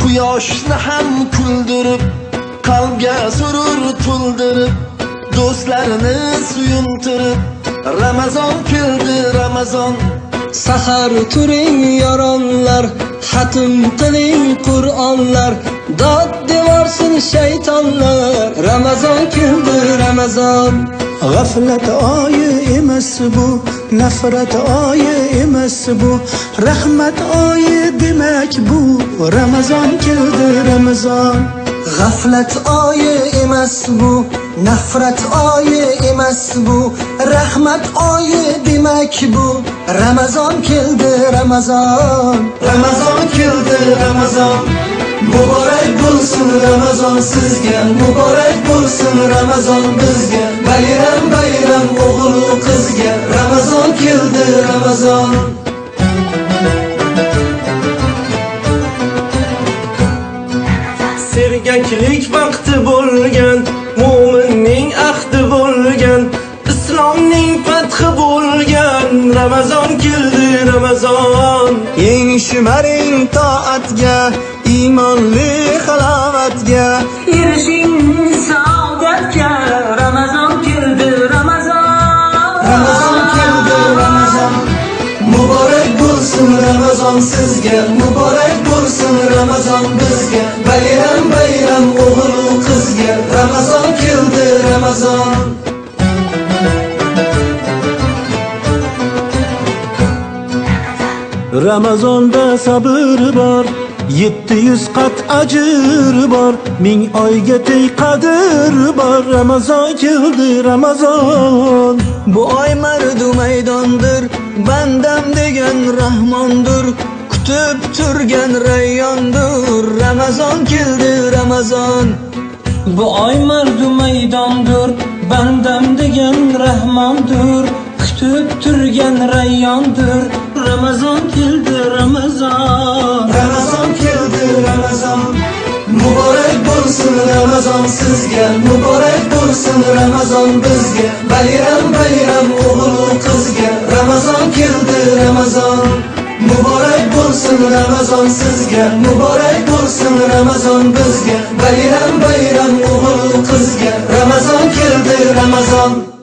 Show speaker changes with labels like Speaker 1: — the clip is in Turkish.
Speaker 1: Quyoshni ham kuldirib qalbga surur to'ldirib do'stlarni suyuntirib Ramazon keldi Ramazon
Speaker 2: Sahar turing yoronlar Xatm qiling Qur'onlar Dod devorsin shaytonlar Ramazon keldi Ramazon
Speaker 3: G'aflat oyi emas bu, nafrat oyi emas bu, rahmat oyi demak bu. Ramazon keldi Ramazon.
Speaker 2: G'aflat oyi emas bu Nafrat oyi emas bu Rahmat oyi demak bu Ramazon keldi Ramazon
Speaker 1: Ramazon keldi Ramazon Muborak bo'lsin Ramazon sizga Muborak bo'lsin Ramazon bizga Bayram Ramazon Sergaklik vaqti bo'lgan Mo'minning ahdi bo'lgan Islomning fathi bo'lgan. Ramazon keldi Ramazon. Eng shimaring toatga Iymonli halovatga.
Speaker 2: Erishing Ramazon
Speaker 1: sizga Muborak bo'lsin Ramazon bizga Bayram bayram o'g'il qizga Ramazon keldi Ramazon
Speaker 3: Ramazonda sabr bor, 700 qat ajr bor, ming oyga teng qadr bor. Ramazon keldi Ramazon.
Speaker 2: Bu oy Bandam degan rahmondir Kutib turgan rayyondir Ramazon keldi Ramazon Bu oy mardu maydondir Bandam degan rahmondir Kutib turgan rayyondir Ramazon keldi Ramazon
Speaker 1: Ramazon keldi Ramazon Muborak bo'lsin Ramazon sizga Muborak bo'lsin Ramazon bizga Bayram bayram o'g'il Ramazon sizga Muborak bo'lsin Ramazon bizga Bayram bayram o'g'il qizga Ramazon keldi Ramazon